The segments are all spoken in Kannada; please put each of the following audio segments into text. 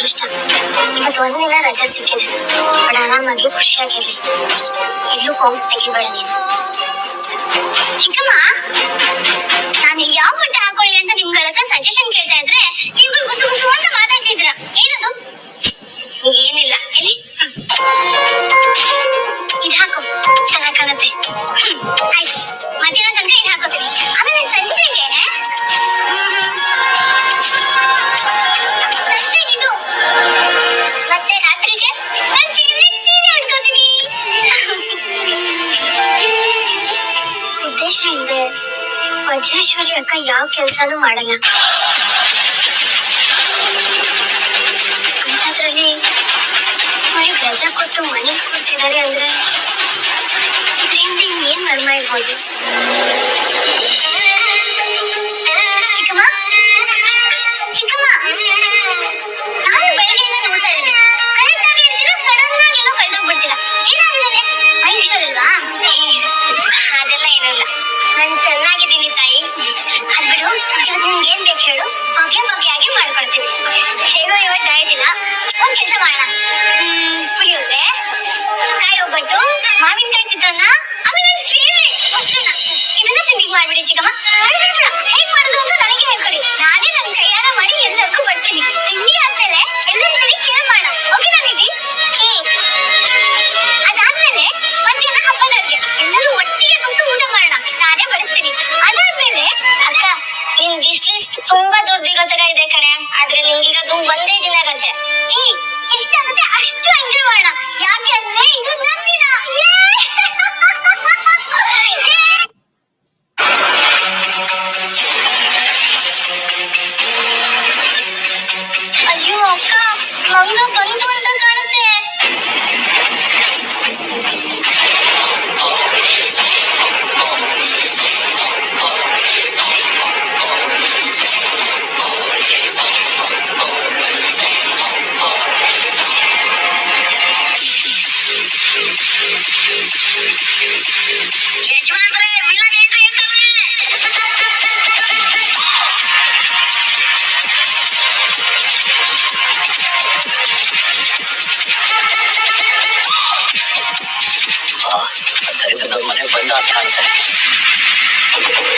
ಕಷ್ಟ ಇವತ್ತು ಒಂದಿನ ರಜೆ ಸಿಕ್ಕಿದೆ. ಬಡ ಆರಾಮಾಗಿ ಖುಷಿಯಾಗಿರ್ಲಿ. ಎಲ್ಲೂ ಕೋವಿಡ್ ತೆಗಿಬೇಡ ನೀನು. ಚಿಕ್ಕಮ್ಮ, ನಾನು ಯಾವ ಬಟ್ಟೆ ಹಾಕೊಳ್ಳಿ ಅಂತ ನಿಮ್ಗಳ ಹತ್ರ ಸಜೆಷನ್ ಕೇಳ್ತಾ ಇದ್ರೆ ನೀವು ಗುಸು ಗುಸು ಅಂತ ಮಾತಾಡ್ತಿದ್ರ. ಏನದು? ಏನ್ ವಜ್ರೇಶ್ವರಿ ಅಕ್ಕ ಯಾವ ಕೆಲ್ಸನೂ ಮಾಡಲ್ಲ. ಅಂತದ್ರಲ್ಲಿ ಮನೆಗ್ ರಜಾ ಕೊಟ್ಟು ಮನೇಲಿ ಕೂರಿಸಿದ್ದಾರೆ ಅಂದ್ರೆ ಇದರಿಂದ ಏನ್ ಮರ್ಮ ಇರ್ಬೋದು? ನಾನು ಚೆನ್ನಾಗಿದ್ದೀನಿ ತಾಯಿ. ಅದ್ಬಿಡು ಇವತ್ತು ನಿಮ್ಗೆ ಏನ್ ಬೇಕು ಹೇಳು. ಬಗ್ಗೆ ಬಗ್ಗೆ ಆಗಿ ಮಾಡ್ಕೊಳ್ತೀನಿ. ಹೇಗೋ ಇವತ್ತು ಡಯಟ್ ಇಲ್ಲ ಒಂದ್ ಕೆಲಸ Bận 多 play.context.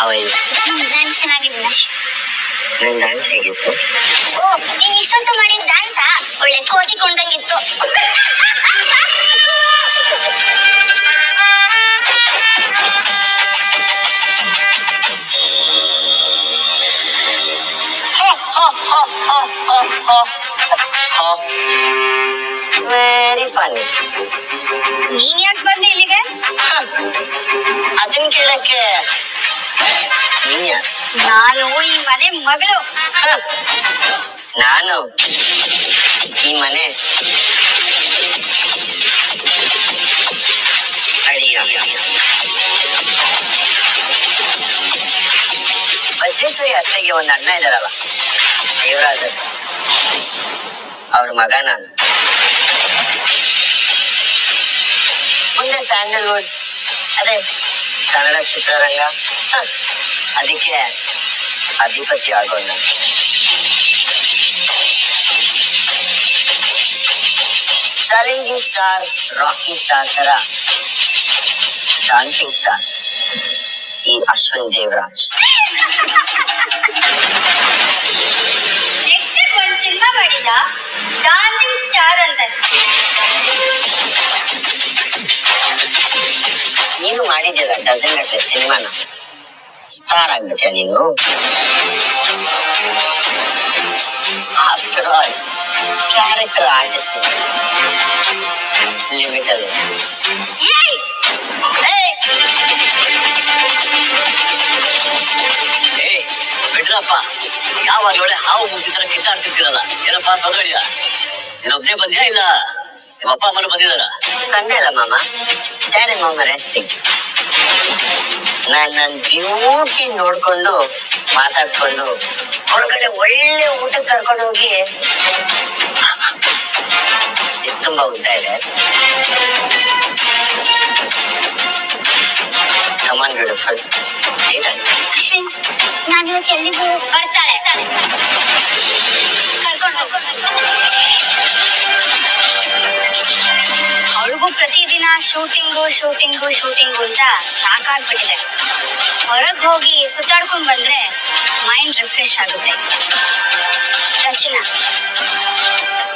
አወይ ዳንስ ಚೆನ್ನಾಗಿದ್ದೀನሽ ನಾನು ಡ್ಯಾನ್ಸ್ ಹೇಗಿತ್ತು ಓ ನೀನ್ ಇಷ್ಟೊತ್ತು ಮಾಡಿದ ಡ್ಯಾನ್ಸ್ ಒಳ್ಳೆ ತೋಸಿಕೊಂಡಂಗಿತ್ತು ವೆರಿ ಫನಿ ನೀನ್ ಯಾಕೆ ಬಂದಿ ಇಲ್ಲಿಗೆ ಅದನ್ ಕೇಳಕ್ಕೆ ನೀನ್ ಯಾರು? ನಾನು ಈ ಮನೆ ಮಗಳು ಹ, ನಾನು ಈ ಮನೆ ಅಳಿಯ ವಜ್ರೇಶ್ವರಿ ಅತ್ತೆಗೆ ಒಂದು ಅಣ್ಣ ಇದಾರಲ್ಲ ದೇವರಾಜ ಅವ್ರ ಮಗ ನಾನು ಮುಂದೆ ಸ್ಯಾಂಡಲ್ವುಡ್ ಅದೇ ಕನ್ನಡ ಚಿತ್ರರಂಗ ಹ, ಅದಕ್ಕೆ ಅಧಿಪತಿ ಆಗೋಣ ನಾನು ಚಾಲೆಂಜಿಂಗ್ ಸ್ಟಾರ್ ರಾಕಿಂಗ್ ಸ್ಟಾರ್ ತರ ಡಾನ್ಸಿಂಗ್ ಸ್ಟಾರ್ ಈ ಅಶ್ವಿನ್ ದೇವರಾಜ್ ನೆಕ್ಸ್ಟ್ ಒಂದ್ ಸಿನಿಮಾ ಮಾಡಿಲ್ಲ ಡಾನ್ಸಿಂಗ್ ಸ್ಟಾರ್ ಅಂತ ನೀನು ಮಾಡಿದ್ಯಲ್ಲ ಡಜನ್ ಗಟ್ಟಲೆ ಸಿನಿಮಾನ ಸ್ಟಾರ್ ಆಗ್ಬಿಟ್ಟೆ ನೀನು after all character artist limit ಅಲ್ಲಿ ಏಯ್! ಏ ಬಿಡ್ರಪ್ಪ ಯಾವಾಗ ಒಳ್ಳೆ ಹಾವು ಮುಗ್ದಿ ತರ ಕಿತ್ತಾಡ್ತಿರ್ತೀರಲ್ಲ ಏನಪ್ಪ ಸೌದರ್ಯ ನೀನೊಬ್ನೇ ಬಂದ್ಯಾ ಇಲ್ಲ ನಿಮ್ಮ ಅಪ್ಪ ಅಮ್ಮರು ಬಂದಿದಾರ ಸಂಡೆ ಅಲ್ಲ ಮಾಮ ಡ್ಯಾಡಿ ಮಾಮ ರೆಸ್ಟಿಂಗ್ ನಾನ್ ನನ್ ಡ್ಯೂಟಿ ನೋಡ್ಕೊಂಡು ಮಾತಾಡ್ಸ್ಕೊಂಡು ಹೊರಗಡೆ ಒಳ್ಳೆ ಊಟಕ್ಕೆ ಕರ್ಕೊಂಡು ಹೋಗಿ ಇದು ತುಂಬಾ ಉದ್ದ ಇದೆ ಕಮಾನ್ ಬ್ಯೂಟಿಫುಲ್ ಏನಾಯ್ತು ಅಶ್ವಿನ್ ನಾನು ಇವತ್ತು ಎಲ್ಲಿಗೂ ಬರ್ತಾಳೆ ಕರ್ಕೊಂಡು ಹೋಗು ಶೂಟಿಂಗು ಶೂಟಿಂಗು ಶೂಟಿಂಗು ಅಂತ ಸಾಕಾಗ್ಬಿಟ್ಟಿದೆ ಹೊರಗ್ ಹೋಗಿ ಸುತ್ತಾಡ್ಕೊಂಡ್ ಬಂದ್ರೆ ಮೈಂಡ್ ರಿಫ್ರೆಶ್ ಆಗುತ್ತೆ ರಚನಾ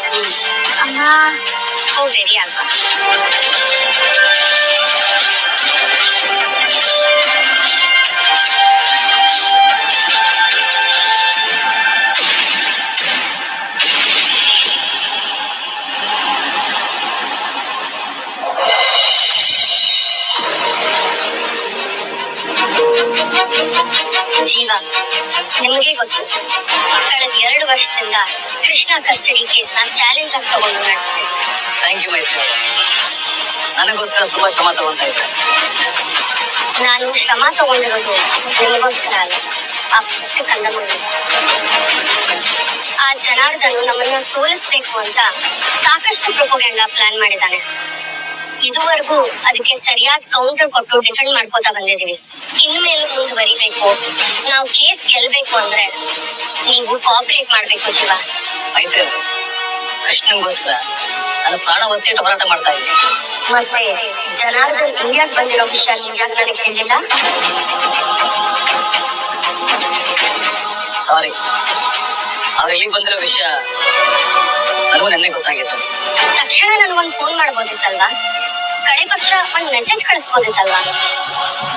ಹ್ಮ್. ಅಮ್ಮ ಹೋಗಿ ರೆಡಿ ಜೀವ ನಿಮಗೆ ಗೊತ್ತು ಕಳೆದ ಎರಡು ವರ್ಷದಿಂದ ಕೃಷ್ಣ ಕಸ್ಟಡಿ ಕೇಸ್ನ ಚಾಲೆಂಜ್ ಆಗಿ ತಗೊಂಡು ನಡೆಸ್ತೀನಿ. ಥ್ಯಾಂಕ್ ಯು ಮೈತ್ರಿ ನನಗೋಸ್ಕರ ತುಂಬಾ ಶ್ರಮ ತಗೊಂತಾ ಇದ್ದೆ. ನಾನು ಶ್ರಮ ತಗೊಂಡಿರೋದು ನಿಮಗೋಸ್ಕರ ಅಲ್ಲ ಆ ಪುಟ್ಟ ಕಂದಮ್ಮಗೋಸ್ಕರ ಆ ಜನಾರ್ದನು ನಮ್ಮನ್ನ ಸೋಲಿಸ್ಬೇಕು ಅಂತ ಸಾಕಷ್ಟು ಪ್ರೊಪೋಗ್ಯಾಂಡ ಪ್ಲಾನ್ ಮಾಡಿದ್ದಾನೆ ಇದುವರೆಗೂ ಅದಕ್ಕೆ ಸರಿಯಾದ ಕೌಂಟರ್ ಕೊಟ್ಟು ಡಿಫೆಂಡ್ ಮಾಡ್ಕೋತಾ ಬಂದಿದೀವಿ ಇನ್ಮೇಲೆ ಮುಂದುವರಿಬೇಕು. ನಾವು ಕೇಸ್ ಗೆಲ್ಬೇಕು ಅಂದ್ರೆ ನೀವು ಕೋಆಪರೇಟ್ ಮಾಡ್ಬೇಕು ಜೀವ. ಮೈತ್ರಿ ಕೃಷ್ಣನ್ಗೋಸ್ಕರ ನಾನು ಪ್ರಾಣ ಒತ್ತಿಟ್ಟು ಹೋರಾಟ ಮಾಡ್ತಾ ಇದ್ದೆ ಮತ್ತೆ ಜನಾರ್ದನ್ ಇಂಡಿಯಾಗ್ ಬಂದಿರೋ ವಿಷಯ ನೀವ್ ಯಾಕೆ ನನಗೆ ಹೇಳಿಲ್ಲ? ಸಾರಿ ಅವ್ರು ಇಲ್ಲಿ ಬಂದಿರೋ ವಿಷಯ ನೆನ್ನೆ ಗೊತ್ತಾಗಿತ್ತು. ತಕ್ಷಣ ನಾನು ಒಂದು ಫೋನ್ ಮಾಡ್ಬೋದಿತ್ತಲ್ವಾ? ಕಡೆ ಪಕ್ಷ ಒಂದು ಮೆಸೇಜ್ ಕಳಿಸ್ಬೋದಿತ್ತಲ್ವಾ?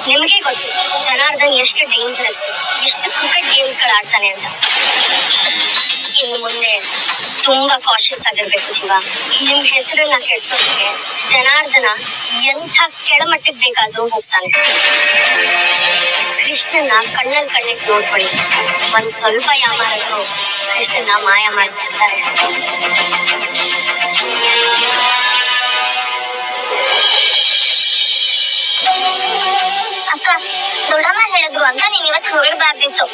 ನಿಮಗೆ ಗೊತ್ತು, ಜನಾರ್ದನ್ ಎಷ್ಟು ಡೇಂಜರಸ್ ಎಷ್ಟು ಕ್ರಿಕೆಟ್ ಗೇಮ್ಸ್ಗಳು ಆಡ್ತಾನೆ ಅಂತ. ಇನ್ನು ಮುಂದೆ ತುಂಬಾ ಕಾಶಿಯಸ್ ಆಗಿರ್ಬೇಕು ಜೀವ ನಿಮ್ ಹೆಸರನ್ನ ಕೆಡ್ಸೋದಕ್ಕೆ ಜನಾರ್ದನ ಎಂಥ ಕೆಳಮಟ್ಟಕ್ಕೆ ಬೇಕಾದ್ರೂ ಹೋಗ್ತಾನೆ. ಕೃಷ್ಣನ ಕಣ್ಣಲ್ಲಿ ಕಣ್ಣಿಗೆ ನೋಡ್ಕೊಳ್ಳಿ ಒಂದ್ ಸ್ವಲ್ಪ ಯಾಮಾರದ್ರು ಕೃಷ್ಣನ ಮಾಯ ಮಾಡಿಸ್ಬಿಡ್ತಾರೆ ದೊಡ್ಡಮ್ಮ ಹೇಳಿದ್ರು ಅಂತ ನೀನ್ ಇವತ್ತು ಹೊರಡ್ಬಾರ್ದಿತ್ತು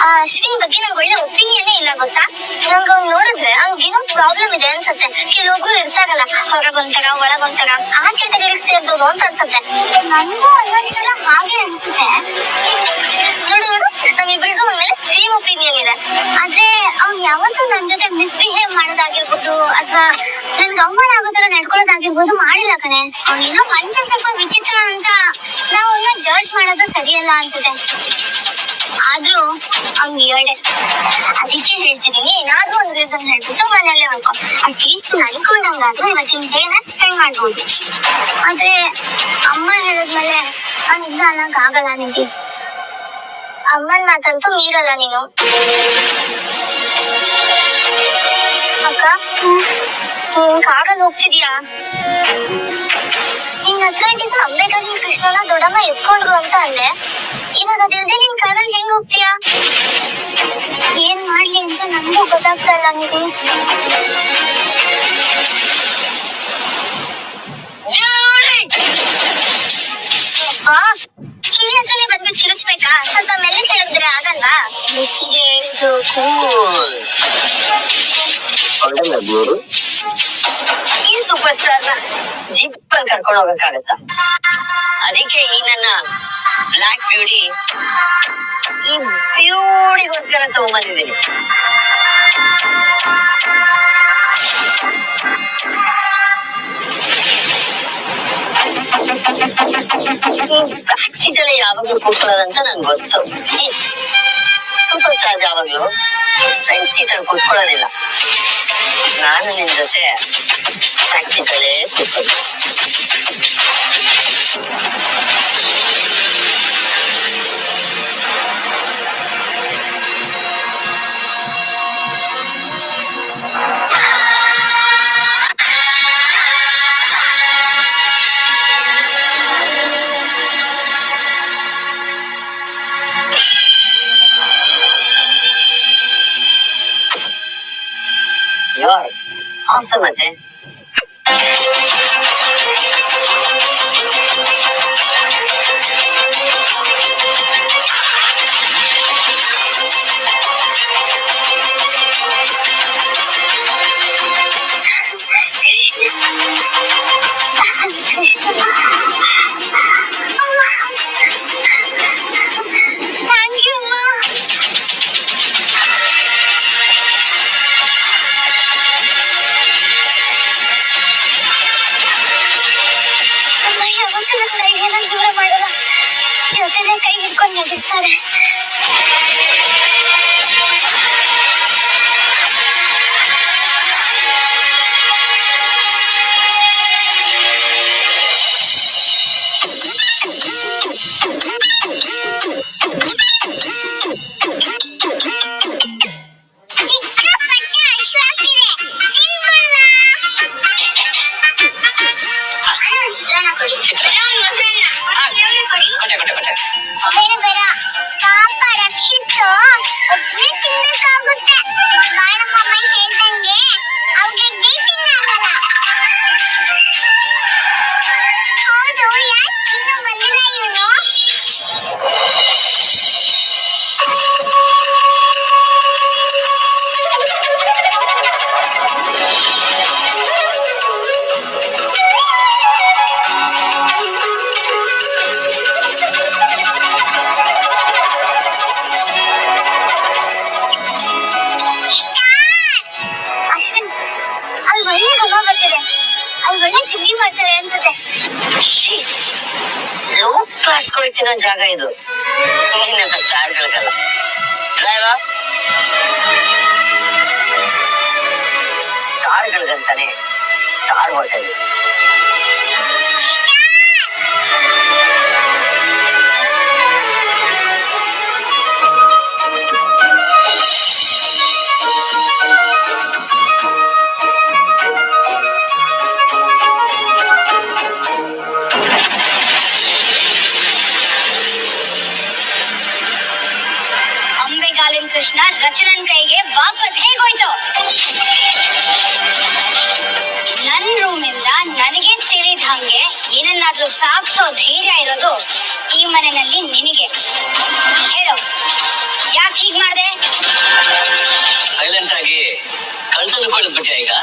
ಆ, ಅಶ್ವಿನ್ ಬಗ್ಗೆ ನಂಗೆ ಒಳ್ಳೆ ಒಪಿನಿಯನ್ ಇಲ್ಲ ಗೊತ್ತಾ? ನಂಗೆ ಅವ್ನ್ ನೋಡಿದ್ರೆ ಅವ್ನಿಗೇನೋ ಪ್ರಾಬ್ಲಮ್ ಇದೆ ಅನ್ಸತ್ತೆ. ಕೆಲವೊಬ್ರು ಇರ್ತಾರಲ್ಲ ಹೊರಗೊಂತರ ಒಳಗೊಂತರ ಆ ಕೆಟಗರಿ ಸೇರಿದವರು ಅಂತ ಅನ್ಸತ್ತೆ. ನನ್ಗೂ ಒಂದೊಂದ್ಸಲ ಹಾಗೆ ಅನ್ಸುತ್ತೆ. ನೋಡು ನೋಡು ನಮ್ಮಿಬ್ಬರಿಗೂ ಒಂದ್ಮೇಲೆ ಸೇಮ್ ಒಪಿನಿಯನ್ ಇದೆ. ಆದ್ರೆ ಅವ್ನ್ ಯಾವತ್ತೂ ನನ್ ಜೊತೆ ಮಿಸ್ಬಿಹೇವ್ ಮಾಡೋದಾಗಿರ್ಬೋದು ಅಥವಾ ನನ್ ಅವಮಾನ ಆಗೋ ತರ ನಡ್ಕೊಳ್ಳೋದಾಗಿರ್ಬೋದು ಮಾಡಿಲ್ಲ ಕಣೆ. ಅವ್ನೇನೋ ಮನುಷ್ಯ ಸ್ವಲ್ಪ ವಿಚಿತ್ರ ಅಂತ ನಾವು ಸರಿಯಲ್ಲ ಅನ್ಸುತ್ತೆ. ಆದ್ರೂ ಅವ್ನು ಹೇಳ್ದೆ ಅದಕ್ಕೆ ಹೇಳ್ತಿದೀನಿ ಏನಾದ್ರೂ ಒಂದ್ ರೀಸನ್ ಹೇಳ್ಬಿಟ್ಟು ಮನೇಲೆ ಉಳ್ಕೊ ಅಟ್ಲೀಸ್ಟ್ ಅನ್ಕೊಂಡಂಗಾದ್ರೂ ಇವತ್ತಿನ ಡೇನ ಸ್ಪೆಂಡ್ ಮಾಡ್ಬೋದು. ಆದ್ರೆ ಅಮ್ಮ ಹೇಳಿದ್ಮೇಲೆ ನಾನು ಇಲ್ಲ ಅನ್ನಕ್ ಆಗಲ್ಲ ನಿಂಗೆ. ಅಮ್ಮನ್ ಮಾತಂತೂ ಮೀರಲ್ಲ ನೀನು. ಅಕ್ಕ ನೀನ್ ಕಾರಲ್ಲಿ ಹೋಗ್ತಿದ್ಯಾ? ನಿನ್ ಹತ್ರ ಇದ್ದಿದ್ದ ಅಂಬೇಗಾಗಿನ ಕೃಷ್ಣನ ದೊಡ್ಡಮ್ಮ ಎತ್ಕೊಂಡ್ರು ಅಂತ ಅಂದೆ. ಇವಾಗ ಅದಿಲ್ದೆ ನಿನ್ ಕಾರಲ್ಲಿ ಹೆಂಗ್ ಹೋಗ್ತೀಯಾ? ಏನ್ ಮಾಡ್ಲಿ ಅಂತ ನನ್ಗೂ ಗೊತ್ತಾಗ್ತಾ ಇಲ್ಲ ನಿಧಿ. ಕರ್ಕೊಂಡು ಹೋಗಕ್ಕಾಗತ್ತ ಅದಕ್ಕೆ ಈ ನನ್ನ ಬ್ಲಾಕ್ ಬ್ಯೂಟಿ ಈ ಬ್ಯೂಟಿಗೋಸ್ಕರ ತಗೊಂಡ್ಬಂದಿದ್ದೀನಿ ಬ್ಯಾಕ್ ಸೀಟ್ ಅಲ್ಲಿ ಯಾವಾಗ್ಲೂ ಕೂತ್ಕೊಳ್ಳೋದಂತ ನನ್ಗೆ ಗೊತ್ತು. ಸೂಪರ್ ಸ್ಟಾರ್ ಯಾವಾಗ್ಲೂ ಅಲ್ಲಿ ಕೂತ್ಕೊಳ್ಳೋದಿಲ್ಲ. ನಾನು ನಿನ್ ಜೊತೆ ಬ್ಯಾಕ್ ಸೀಟ್ Asamadı. ಜಾಗ ಇದು ಇರೋದು ಈ ಮನೆಯಲ್ಲಿ ನಿನಗೆ ಹೇಳು ಯಾಕೆ ಹೀಗ್ ಮಾಡ್ದೆ ಸೈಲೆಂಟ್ ಆಗಿ ಕಳ್ತನ ಬಿಟ್ಟೆ ಈಗ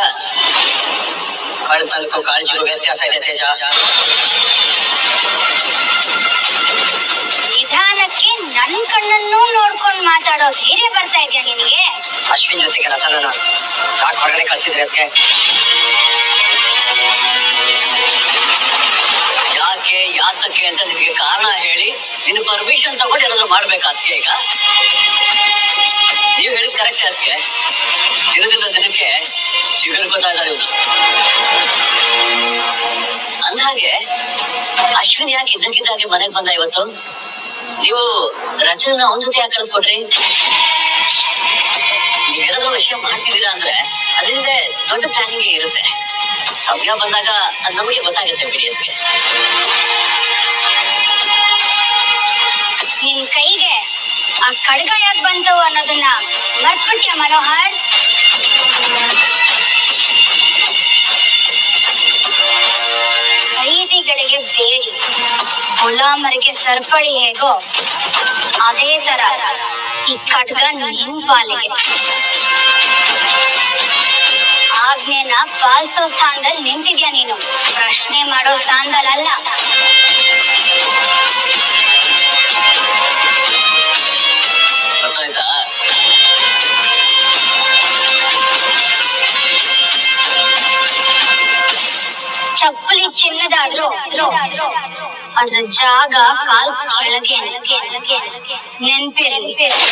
ಕಳ್ತನಕ್ಕೂ ಕಾಳಜಿಗೂ ವ್ಯತ್ಯಾಸ ಇದೆ ತೇಜ ನಿಧಾನಕ್ಕೆ ನನ್ ಕಣ್ಣನ್ನು ನೋಡ್ಕೊಂಡ್ ಮಾತಾಡೋ ಧೈರ್ಯ ಬರ್ತಾ ಇದೆಯಾ ನಿನಗೆ ಅಶ್ವಿನ್ ಜೊತೆಗೆ ರಚನನ ಯಾಕೆ ಹೊರಗಡೆ ಕಳ್ಸಿದ್ರಿ ಅದಕ್ಕೆ ಯಾತಕ್ಕೆ ಅಂತ ನಿಮಗೆ ಕಾರಣ ಹೇಳಿ ನಿನ್ನ ಪರ್ಮಿಷನ್ ತಗೊಂಡು ಏನಾದ್ರು ಮಾಡ್ಬೇಕಾದ್ಕೆ ಈಗ? ನೀವು ಹೇಳಿದ್ ಕರೆಕ್ಟ್ ಅದಕ್ಕೆ ದಿನದಿಂದ ದಿನಕ್ಕೆ ಸಿಗರ್ಕೋತಾ ಇದ್ದಾರೆ ಇವನು ಅಂದಾಗೆ ಅಶ್ವಿನಿ ಯಾಕೆ ಇದ್ದಕ್ಕಿದ್ದಾಗೆ ಮನೆಗೆ ಬಂದ ಇವತ್ತು? ನೀವು ರಚನ ಒಂದ್ ಜೊತೆ ಯಾಕೆ ಕಳಿಸ್ಕೊಟ್ರಿ? ನೀವೇನಾದ್ರೂ ವಿಷಯ ಮಾಡ್ತಿದ್ದೀರಾ ಅಂದ್ರೆ ಅದರಿಂದ ದೊಡ್ಡ ಪ್ಲಾನಿಂಗ್ ಇರುತ್ತೆ. ಸಮಯ ಬಂದಾಗ ಅದು ನಮಗೆ ಗೊತ್ತಾಗುತ್ತೆ ಬಿಡಿ ಅದಕ್ಕೆ. ಆ ಖಡ್ಗ ಯಾಕೆ ಬಂತು ಅನ್ನೋದನ್ನ ಮರ್ತ್ಬಿಟ್ಯ ಮನೋಹರ್? ಖರೀದಿಗಳಿಗೆ ಬೇಡಿ. ಗುಲಾಮರಿಗೆ ಸರ್ಪಳಿ ಹೇಗೋ ಅದೇ ತರ ಈ ಖಡ್ಗ ನಿನ್ ಪಾಲಿಗೆ. ಆಜ್ಞೆನ ಪಾಲಿಸೋ ಸ್ಥಾನದಲ್ಲಿ ನಿಂತಿದ್ಯಾ ನೀನು? ಪ್ರಶ್ನೆ ಮಾಡೋ ಸ್ಥಾನದಲ್ಲ ಚಪ್ಪಲಿ ಚಿನ್ನದಾದ್ರೂ ಅದ್ರ ಜಾಗ ಕಾಲ್ ಕೆಳಗೆ ನೆನ್ಪಿರಲಿ ಏನಿದಲ್ಲ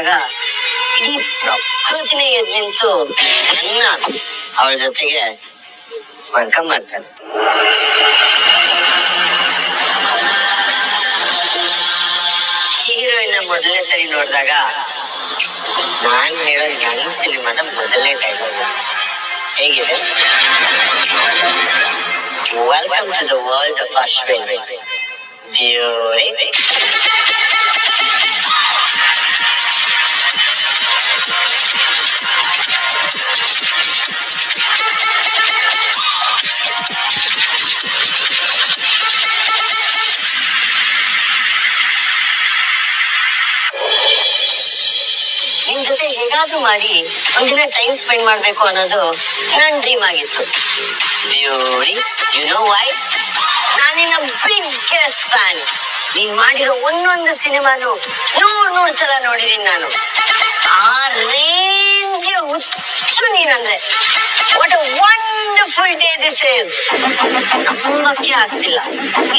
ಕಾಲಿಟ್ಟಾಗ ಇಡೀ ಪ್ರಕೃತಿನೇ ಎದ್ ನಿಂತು ನನ್ನ ಅವಳ ಜೊತೆಗೆ ವೆಲ್ಕಮ್ ಮಾಡ್ತಾನೆ. ಹೀರೋಯಿನ್ ಮೊದಲನೇ ಸರಿ ನೋಡಿದಾಗ ನಾನು ಹೇಳೋ ನನ್ನ ಸಿನಿಮಾದ ಮೊದಲನೇ ಡೈಲಾಗ್ ಹೇಗಿದೆ? Welcome to the world of Ashwin beauty ನಿಮ್ ಜೊತೆ ಹೇಗಾದ್ರೂ ಮಾಡಿ ಒಂದಿನ ಟೈಮ್ ಸ್ಪೆಂಡ್ ಮಾಡ್ಬೇಕು ಅನ್ನೋದು ನನ್ ಡ್ರೀಮ್ ಆಗಿತ್ತು. ಯು ನೋ ವೈ ನಾನಿನ್ನ ಬಿಗ್ಗೆಸ್ಟ್ ಫ್ಯಾನ್ ನೀನ್ ಮಾಡಿರೋ ಒಂದೊಂದು ಸಿನಿಮಾನು ನೂರ್ ನೂರ್ ಸಲ ನೋಡಿದೀನಿ ನಾನು. ಆ ರೇಂಜ್ಗೆ ಹುಚ್ಚು ನೀನಂದ್ರೆ what a wonderful day this is ನಂಬಕ್ಕೆ ಆಗ್ತಿಲ್ಲ.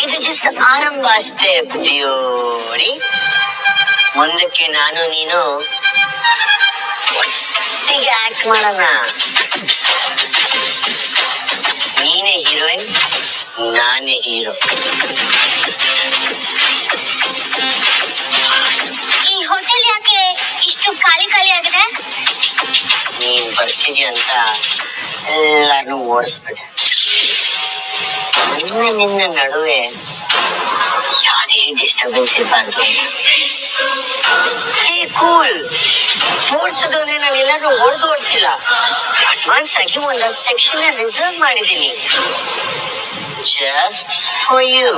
ಇದು ಜಸ್ಟ್ ಆರಂಭ ಅಷ್ಟೇ ಬ್ಯೂಟಿ ಮುಂದಕ್ಕೆ ನಾನು, ನೀನು ಒಟ್ಟಿಗೆ ಆಕ್ಟ್ ಮಾಡೋಣ. ನೀನೇ ಹೀರೋಯಿನ್ ನಾನೇ ಹೀರೋ ನೀನ್ ಬರ್ತೀನಿ ಅಂತ ಎಲ್ಲಾನು ಓಡಿಸ್ಬಿಟ್ಟೆ ನಿನ್ನ ನಿನ್ನ ನಡುವೆ ಯಾವುದೇ ಡಿಸ್ಟರ್ಬೆನ್ಸ್ ಇರಬಾರ್ದು ಏ ಕೂಲ್ ಓಡಿಸೋದ್ರೆ ನಾನು ಎಲ್ಲಾನು ಹೊಡೆದು ಓಡಿಸಿಲ್ಲ ಅಡ್ವಾನ್ಸ್ ಆಗಿ ಒಂದು ಸೆಕ್ಷನ್ ರಿಸರ್ವ್ ಮಾಡಿದ್ದೀನಿ ಜಸ್ಟ್ ಫಾರ್ ಯು